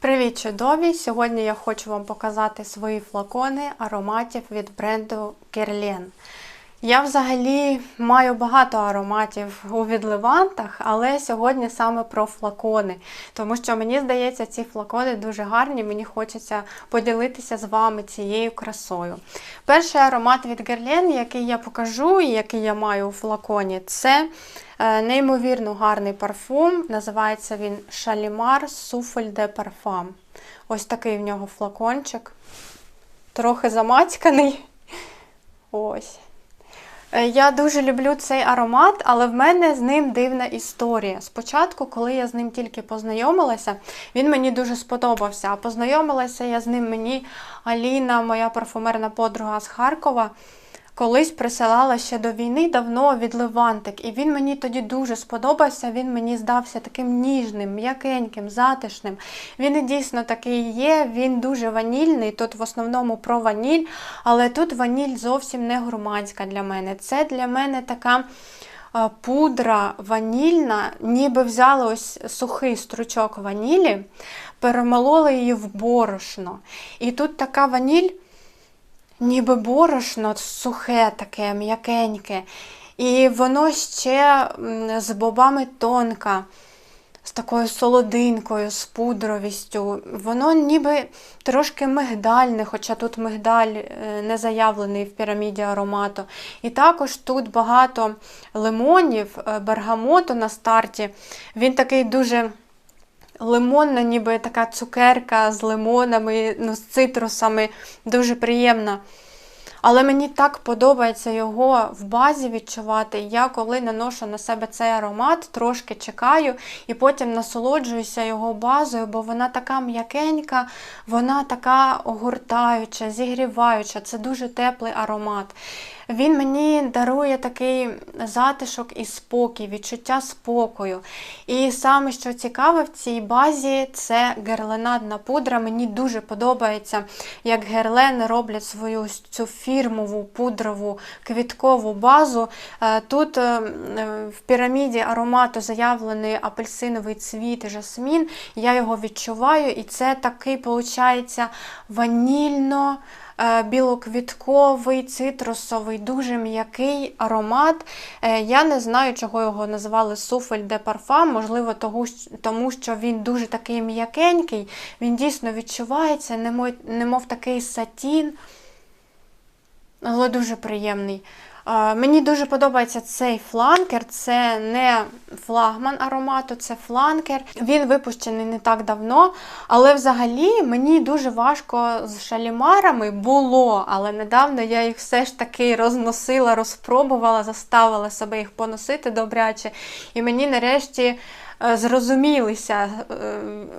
Привіт, чудові! Сьогодні я хочу вам показати свої флакони ароматів від бренду Guerlain. Я взагалі маю багато ароматів у відливантах, але сьогодні саме про флакони. Тому що мені здається, ці флакони дуже гарні, мені хочеться поділитися з вами цією красою. Перший аромат від Guerlain, який я покажу і який я маю у флаконі, це е, неймовірно гарний парфум. Називається він Shalimar Souffle de Parfum. Ось такий в нього флакончик. Трохи замацьканий. Ось. Е, Я дуже люблю цей аромат, але в мене з ним дивна історія. Спочатку, коли я з ним тільки познайомилася, він мені дуже сподобався. А познайомилася я з ним мені Аліна, моя парфумерна подруга з Харкова. Колись присилала ще до війни давно від Левантик, і він мені тоді дуже сподобався. Він мені здався таким ніжним, м'якеньким, затишним. Він і дійсно такий є. Він дуже ванільний. Тут в основному про ваніль, але тут ваніль зовсім не гурманська для мене. Це для мене така. е, Пудра ванільна, ніби взяли ось сухий стручок ванілі, перемололи її в борошно. І тут така ваніль, ніби борошно сухе таке, м'якеньке. І воно ще з бобами тонка, з такою солодинкою, з пудровістю. Воно ніби трошки мигдальне, хоча тут мигдаль е, не заявлений в піраміді аромату. І також тут багато лимонів, е, бергамоту на старті. Він такий дуже лимонна, ніби така цукерка з лимонами, ну, з цитрусами, дуже приємна. Але мені так подобається його в базі відчувати. Я коли наношу на себе цей аромат, трошки чекаю і потім насолоджуюся його базою, бо вона така м'якенька, вона така огортаюча, зігріваюча. Це дуже теплий аромат. Він мені дарує такий затишок і спокій, відчуття спокою. І саме що цікаве в цій базі, це герленадна пудра. Мені дуже подобається, як герлени роблять свою цю фірмову пудрову квіткову базу. Е, Тут е, в піраміді аромату заявлений апельсиновий цвіт і жасмін. Я його відчуваю, і це такий, виходить, ванільно білоквітковий, цитрусовий, дуже м'який аромат. Е, Я не знаю, чого його назвали суфель де парфам, можливо, тому що він дуже такий м'якенький, він дійсно відчувається, немов такий сатін, але дуже приємний. Мені дуже подобається цей фланкер. Це не флагман аромату, це фланкер. Він випущений не так давно, але взагалі мені дуже важко з шалімарами було, але недавно я їх все ж таки розносила, розпробувала, заставила себе їх поносити добряче. І мені нарешті. е, Зрозумілися е,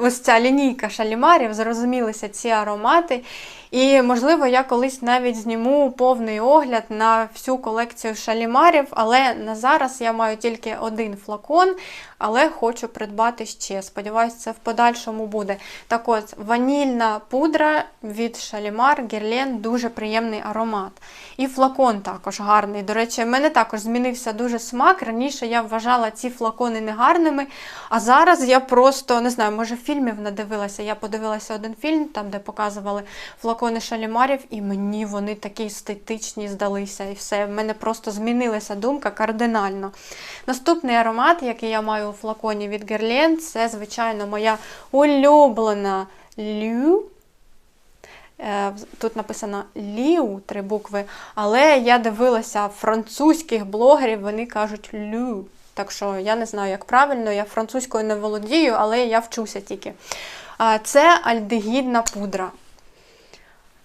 ось ця лінійка шалімарів, зрозумілися ці аромати. І, можливо, я колись навіть зніму повний огляд на всю колекцію шалімарів, але на зараз я маю тільки один флакон, але хочу придбати ще. Сподіваюсь, це в подальшому буде. Так от, ванільна пудра від Шалімар Герлен, дуже приємний аромат. І флакон також гарний. До речі, в мене також змінився дуже смак. Раніше я вважала ці флакони негарними, а зараз я просто не знаю, може фільмів надивилася. Я подивилася один фільм, там де показували флакони шалімарів, і мені вони такі естетичні здалися. І все. В мене просто змінилася думка кардинально. Наступний аромат, який я маю у флаконі від Guerlain, це, звичайно, моя улюблена Лю. Е, Тут написано Ліу, три букви, але я дивилася французьких блогерів, вони кажуть Лю. Так що я не знаю, як правильно, я французькою не володію, але я вчуся тільки. Це альдегідна пудра.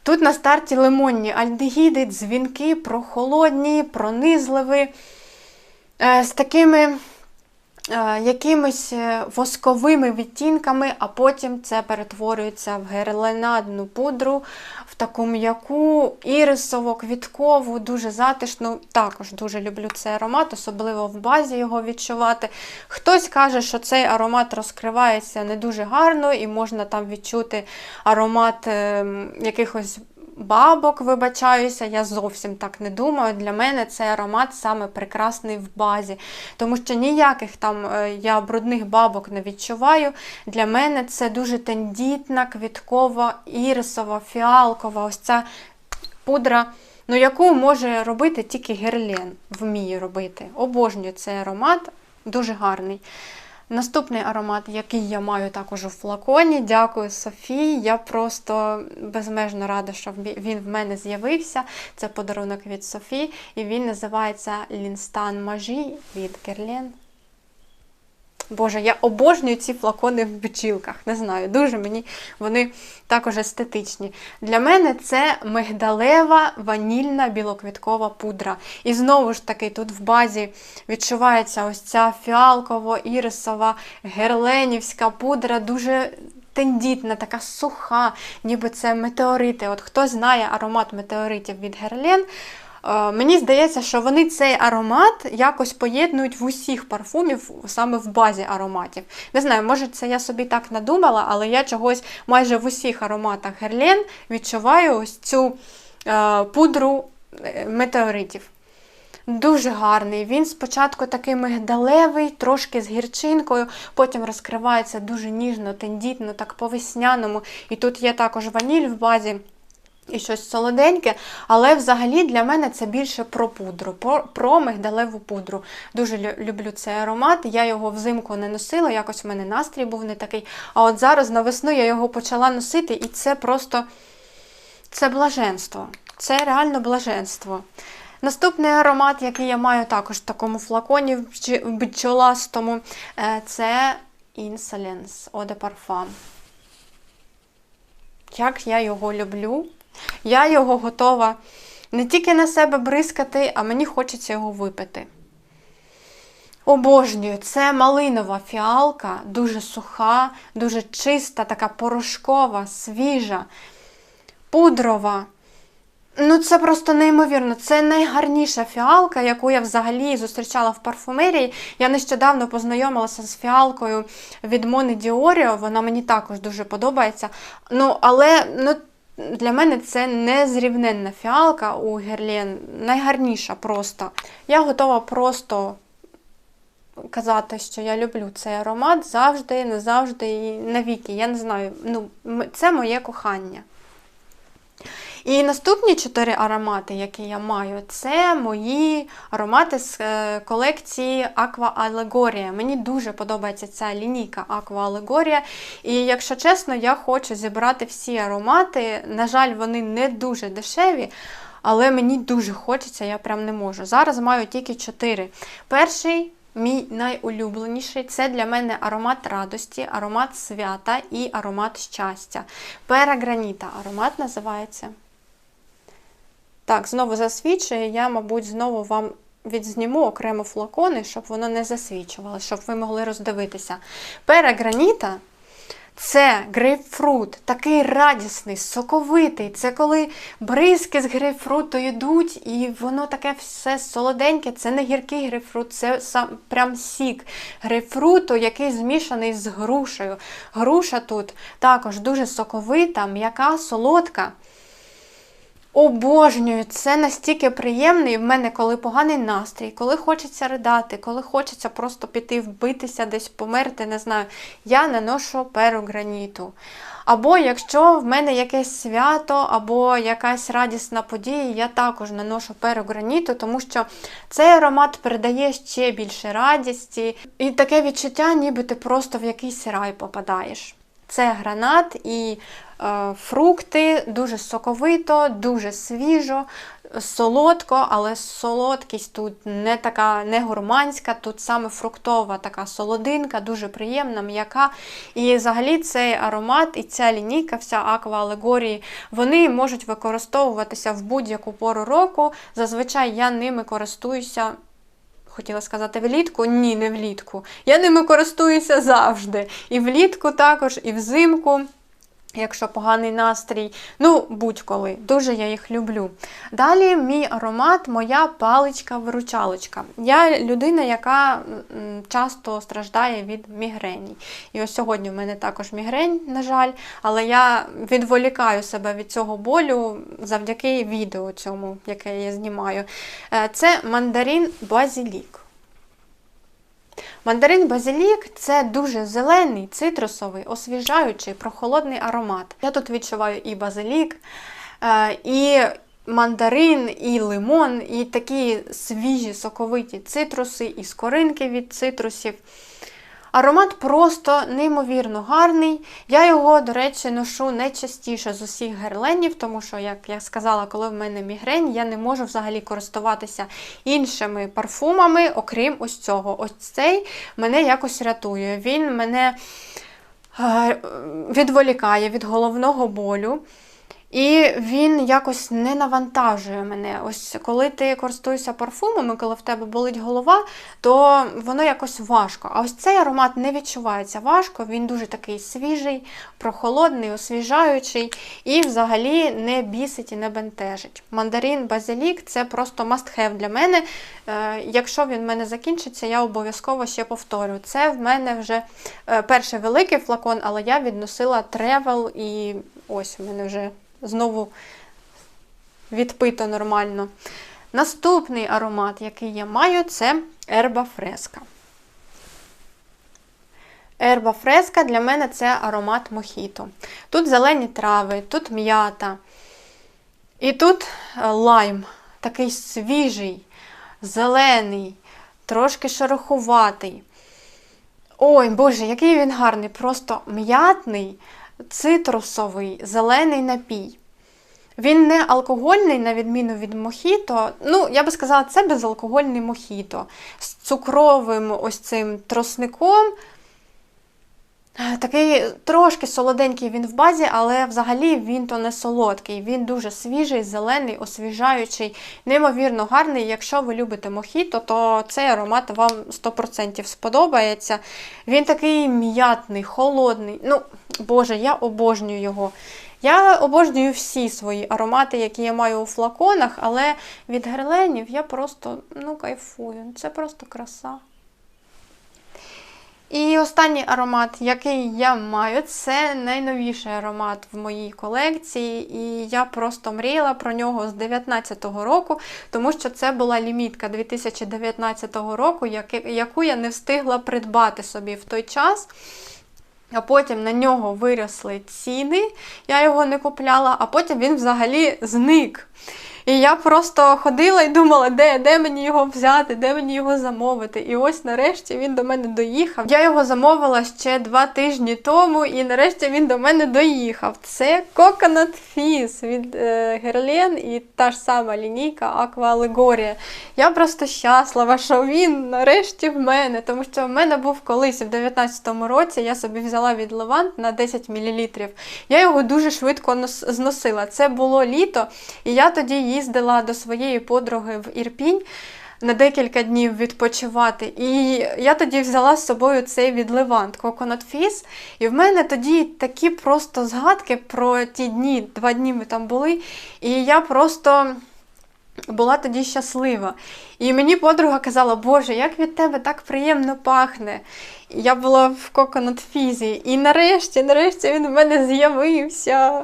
Тут на старті лимонні альдегіди, дзвінки, прохолодні, пронизливі, е, з такими якимись е, восковими відтінками, а потім це перетворюється в герленадну пудру, в таку м'яку, ірисово-квіткову, дуже затишну. Також дуже люблю цей аромат, особливо в базі його відчувати. Хтось каже, що цей аромат розкривається не дуже гарно і можна там відчути аромат е, якихось бабок, вибачаюся, я зовсім так не думаю. Для мене цей аромат саме прекрасний в базі, тому що ніяких там е, я брудних бабок не відчуваю. Для мене це дуже тендітна, квіткова, ірисова, фіалкова, ось ця пудра. Ну, яку може робити тільки Герлен, вміє робити. Обожнюю цей аромат, дуже гарний. Наступний аромат, який я маю також у флаконі. Дякую Софії. Я просто безмежно рада, що він в мене з'явився. Це подарунок від Софії, і він називається Лінстан Мажі від Герлен. Боже, я обожнюю ці флакони в бджілках. Не знаю, дуже мені вони також естетичні. Для мене це мигдалева ванільна білоквіткова пудра. І знову ж таки, тут в базі відчувається ось ця фіалково-ірисова, герленівська пудра, дуже. Тендітна, така суха, ніби це метеорити. От Хто знає аромат метеоритів від Герлен, мені здається, що вони цей аромат якось поєднують в усіх парфумів, саме в базі ароматів. Не знаю, може це я собі так надумала, але я чогось майже в усіх ароматах Герлен відчуваю ось цю е, пудру е, метеоритів. Дуже гарний. Він спочатку такий мигдалевий, трошки з гірчинкою, потім розкривається дуже ніжно, тендітно, так по весняному. І тут є також ваніль в базі і щось солоденьке, але взагалі для мене це більше про пудру, про, про мигдалеву пудру. Дуже люблю цей аромат. Я його взимку не носила, якось в мене настрій був не такий. А от зараз на весну я його почала носити, і це просто це блаженство. Це реально блаженство. Наступний аромат, який я маю також в такому флаконі в бджоластому, е, це Insolence Eau de Parfum. Як я його люблю. Я його готова не тільки на себе бризкати, а мені хочеться його випити. Обожнюю, це малинова фіалка, дуже суха, дуже чиста, така порошкова, свіжа, пудрова. Ну, це просто неймовірно. Це найгарніша фіалка, яку я взагалі зустрічала в парфумерії. Я нещодавно познайомилася з фіалкою від Мони Діоріо, вона мені також дуже подобається. Ну, але ну, для мене це незрівненна фіалка у Герлен, найгарніша просто. Я готова просто казати, що я люблю цей аромат завжди, не завжди і навіки. Я не знаю, ну, це моє кохання. І наступні чотири аромати, які я маю, це мої аромати з е, колекції Aqua Allegoria. Мені дуже подобається ця лінійка Aqua Allegoria. І, якщо чесно, я хочу зібрати всі аромати. На жаль, вони не дуже дешеві. Але мені дуже хочеться, я прям не можу. Зараз маю тільки чотири. Перший, мій найулюбленіший це для мене аромат радості, аромат свята і аромат щастя. Пераграніта аромат називається. Так, знову засвічує, я, мабуть, знову вам відзніму окремо флакони, щоб воно не засвічувало, щоб ви могли роздивитися. Переграніта це грейпфрут, такий радісний, соковитий. Це коли бризки з грейпфруту йдуть, і воно таке все солоденьке, це не гіркий грейпфрут, це сам прям сік грейпфруту, який змішаний з грушею. Груша тут також дуже соковита, м'яка, солодка. Обожнюю, це настільки приємно, і в мене, коли поганий настрій, коли хочеться ридати, коли хочеться просто піти вбитися, десь померти, не знаю, я наношу перу граніту. Або якщо в мене якесь свято, або якась радісна подія, я також наношу перу граніту, тому що цей аромат передає ще більше радісті. І таке відчуття, ніби ти просто в якийсь рай попадаєш. Це гранат і е, фрукти, дуже соковито, дуже свіжо, солодко, але солодкість тут не така не гурманська, тут саме фруктова така солодинка, дуже приємна, м'яка. І взагалі цей аромат і ця лінійка, вся аква алегорії, вони можуть використовуватися в будь-яку пору року. Зазвичай я ними користуюся. Хотіла сказати влітку? Ні, не влітку. Я ними користуюся завжди. І влітку також, і взимку. Якщо поганий настрій, ну будь-коли, дуже я їх люблю. Далі мій аромат, моя паличка-виручалочка. Я людина, яка часто страждає від мігрені. І ось сьогодні в мене також мігрень, на жаль, але я відволікаю себе від цього болю завдяки відео цьому, яке я знімаю. Е, Це мандарин базілік. Мандарин базилік це дуже зелений, цитрусовий, освіжаючий, прохолодний аромат. Я тут відчуваю і базилік, е, і мандарин, і лимон, і такі свіжі соковиті цитруси, і скоринки від цитрусів. Аромат просто неймовірно гарний. Я його, до речі, ношу найчастіше з усіх герленів, тому що, як я сказала, коли в мене мігрень, я не можу взагалі користуватися іншими парфумами, окрім ось цього. Ось цей мене якось рятує. Він мене е, відволікає від головного болю. І він якось не навантажує мене. Ось коли ти користуєшся парфумами, коли в тебе болить голова, то воно якось важко. А ось цей аромат не відчувається важко, він дуже такий свіжий, прохолодний, освіжаючий і взагалі не бісить і не бентежить. Мандарин базилік це просто must-have для мене. Е, Якщо він в мене закінчиться, я обов'язково ще повторю. Це в мене вже е, перший великий флакон, але я відносила тревел і ось у мене вже знову відпито нормально. Наступний аромат, який я маю, це ерба фреска. Ерба фреска для мене це аромат мохіто. Тут зелені трави, тут м'ята. І тут е, лайм, такий свіжий, зелений, трошки шероховатий. Ой, Боже, який він гарний, просто м'ятний, цитрусовий, зелений напій. Він не алкогольний, на відміну від мохіто. Ну, я би сказала, це безалкогольний мохіто. З цукровим ось цим тросником. Такий трошки солоденький він в базі, але взагалі він то не солодкий. Він дуже свіжий, зелений, освіжаючий, неймовірно гарний. Якщо ви любите мохіто, то цей аромат вам 100% сподобається. Він такий м'ятний, холодний. Ну, Боже, я обожнюю його. Я обожнюю всі свої аромати, які я маю у флаконах, але від герленів я просто ну, кайфую. Це просто краса. І останній аромат, який я маю, це найновіший аромат в моїй колекції. І я просто мріяла про нього з 2019 року, тому що це була лімітка 2019 року, яку я не встигла придбати собі в той час. А потім на нього виросли ціни, я його не купляла, а потім він взагалі зник. І я просто ходила і думала, де де мені його взяти, де мені його замовити. І ось нарешті він до мене доїхав. Я його замовила ще два тижні тому, і нарешті він до мене доїхав. Це Coconut Fizz від е, Герлен і та ж сама лінійка Aqua Allegoria. Я просто щаслива, що він нарешті в мене, тому що в мене був колись в 19-му році, я собі взяла від Левант на 10 мл. Я його дуже швидко зносила. Це було літо, і я тоді їздила до своєї подруги в Ірпінь на декілька днів відпочивати. І я тоді взяла з собою цей від Левант Coconut Fizz. І в мене тоді такі просто згадки про ті дні, два дні ми там були. І я просто. Була тоді щаслива. І мені подруга казала, Боже, як від тебе так приємно пахне. Я була в Coconut Fizz. І нарешті, нарешті він в мене з'явився.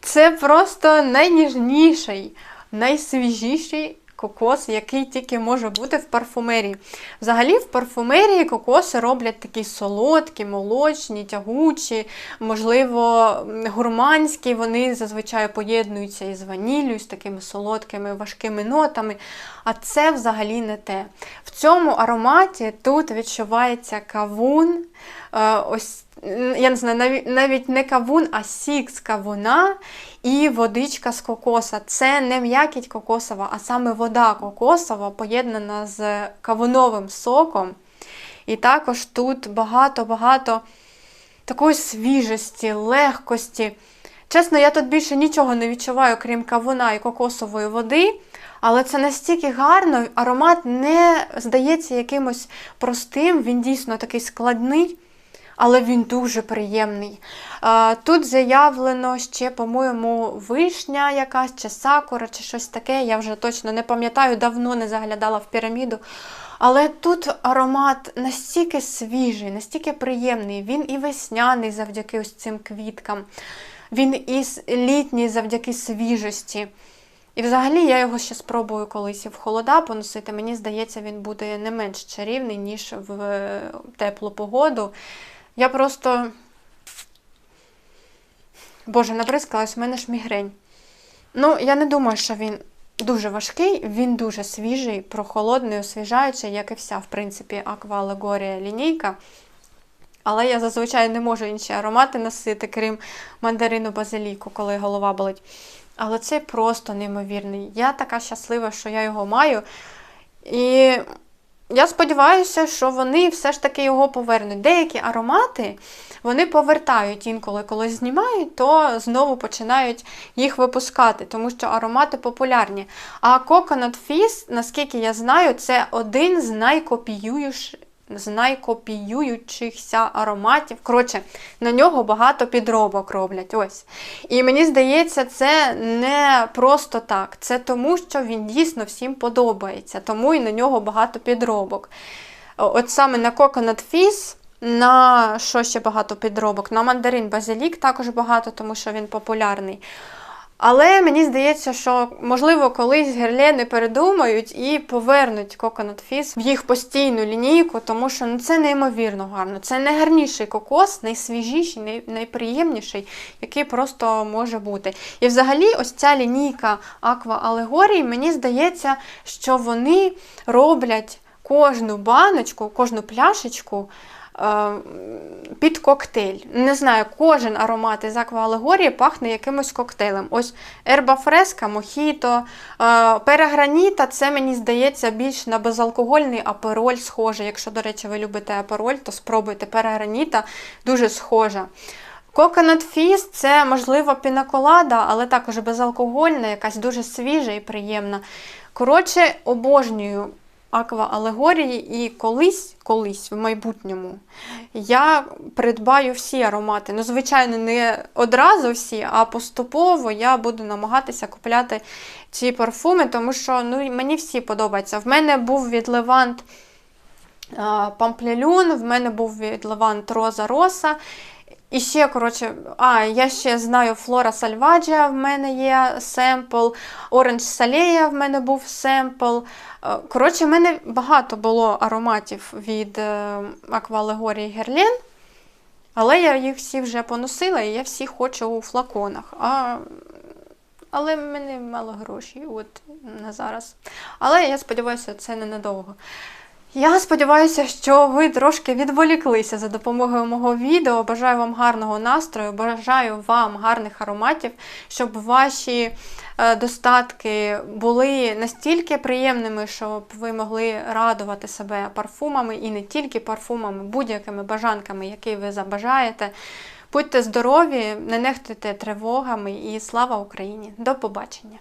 Це просто найніжніший найсвіжіший кокос, який тільки може бути в парфумерії. Взагалі, в парфумерії кокоси роблять такі солодкі, молочні, тягучі, можливо, гурманські. Вони зазвичай поєднуються із ваніллю, з такими солодкими, важкими нотами. А це взагалі не те. В цьому ароматі тут відчувається кавун. Е, ось я не знаю, навіть не кавун, а сік з кавуна і водичка з кокоса. Це не м'якіть кокосова, а саме вода кокосова, поєднана з кавуновим соком. І також тут багато-багато такої свіжості, легкості. Чесно, я тут більше нічого не відчуваю, крім кавуна і кокосової води. Але це настільки гарно, аромат не здається якимось простим, він дійсно такий складний. Але він дуже приємний. Тут заявлено ще, по-моєму, вишня якась, чи сакура, чи щось таке. Я вже точно не пам'ятаю, давно не заглядала в піраміду. Але тут аромат настільки свіжий, настільки приємний. Він і весняний завдяки ось цим квіткам, він і літній завдяки свіжості. І взагалі я його ще спробую колись в холода поносити. Мені здається, він буде не менш чарівний, ніж в е, теплу погоду. Я просто. Боже, набризкалась, у мене ж мігрень. Ну, я не думаю, що він дуже важкий, він дуже свіжий, прохолодний, освіжаючий, як і вся, в принципі, аква алегорія лінійка. Але я зазвичай не можу інші аромати носити, крім мандарину базиліку, коли голова болить. Але цей просто неймовірний. Я така щаслива, що я його маю. І я сподіваюся, що вони все ж таки його повернуть. Деякі аромати вони повертають інколи, коли знімають, то знову починають їх випускати, тому що аромати популярні. А Coconut Fizz, наскільки я знаю, це один з найкопіююш... з найкопіюючихся ароматів. Коротше, на нього багато підробок роблять. Ось. І мені здається, це не просто так. Це тому, що він дійсно всім подобається, тому і на нього багато підробок. От саме на Coconut Fizz, на що ще багато підробок? На мандарин базилік також багато, тому що він популярний. Але мені здається, що можливо колись герлени передумають і повернуть Coconut Fizz в їх постійну лінійку, тому що ну, це неймовірно гарно. Це найгарніший кокос, найсвіжіший, най, найприємніший, який просто може бути. І взагалі, ось ця лінійка Aqua Алегорії, мені здається, що вони роблять кожну баночку, кожну пляшечку. Е, Під коктейль. Не знаю, кожен аромат із акваалегорії пахне якимось коктейлем. Ось ерба фреска, мохіто, е, переграніта це, мені здається, більш на безалкогольний апероль схоже. Якщо, до речі, ви любите апероль, то спробуйте переграніта, дуже схожа. Coconut Fizz – це, можливо, пінаколада, але також безалкогольна, якась дуже свіжа і приємна. Коротше, обожнюю аква алегорії і колись, колись в майбутньому я придбаю всі аромати. Ну, звичайно, не одразу всі, а поступово я буду намагатися купляти ці парфуми, тому що ну, мені всі подобаються. В мене був від Левант Памплелюн, в мене був від Левант Роза Роса. І ще, коротше, а, я ще знаю Флора Сальваджа, в мене є семпл, Оранж Салея в мене був семпл. Е, Коротше, в мене багато було ароматів від е, Аквалегорії Герлен, але я їх всі вже поносила і я всі хочу у флаконах. А... Але в мене мало грошей от на зараз. Але я сподіваюся, це ненадовго. Я сподіваюся, що ви трошки відволіклися за допомогою мого відео. Бажаю вам гарного настрою, бажаю вам гарних ароматів, щоб ваші е, достатки були настільки приємними, щоб ви могли радувати себе парфумами і не тільки парфумами, будь-якими бажанками, які ви забажаєте. Будьте здорові, не нехтуйте тривогами і слава Україні! До побачення!